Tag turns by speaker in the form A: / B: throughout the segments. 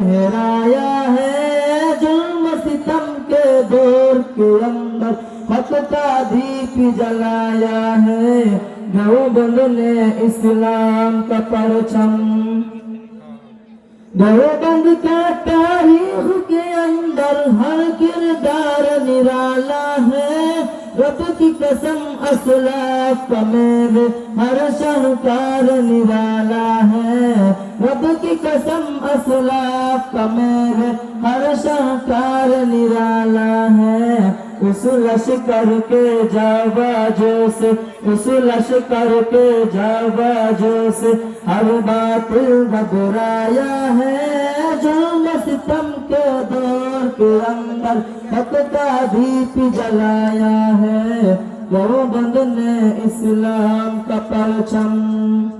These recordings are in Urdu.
A: ٹھہرایا ہے ظلم ستم کے دور کے اندر حق کا دیپ جلایا ہے۔ دیوبند نے اسلام کا پرچم۔ دیوبند کا تاریخ کے اندر ہر کردار نرالا ہے۔ رب کی قسم اسلاف کا میرے ہر شہکار نرالا ہے۔ رب کی قسم اسلاف کا میرے ہر شہکار نرالا ہے۔ اس لشکر کے جاواجو سے، اس لشکر کے جاواجو سے۔ ہر بات گھبرایا ہے، جو ستم کے دور کے اندر حق کا دیپ جلایا ہے۔ وہ بند نے اسلام کا پرچم۔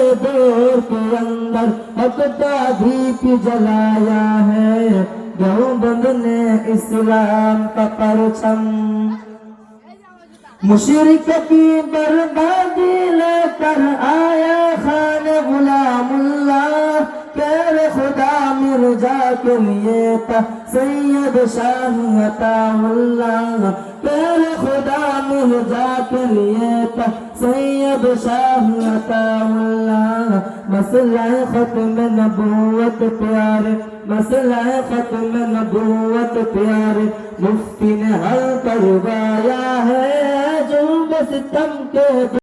A: دیر کے دور کے اندر حق کا جلایا ہے۔ دیوبند نے اسلام کا پرچم۔ مشرق کی بربادی لے کر خدا مرجا کے لیے تھا، سید شاہ عطا اللہ کہہ خدا مرجا کے لیے تھا، سید شاہ عطا اللہ مسئلہ ختم نبوت پیارے، مسئلہ ختم نبوت پیارے۔ مفتی نے حل کروایا ہے، جو ستم کے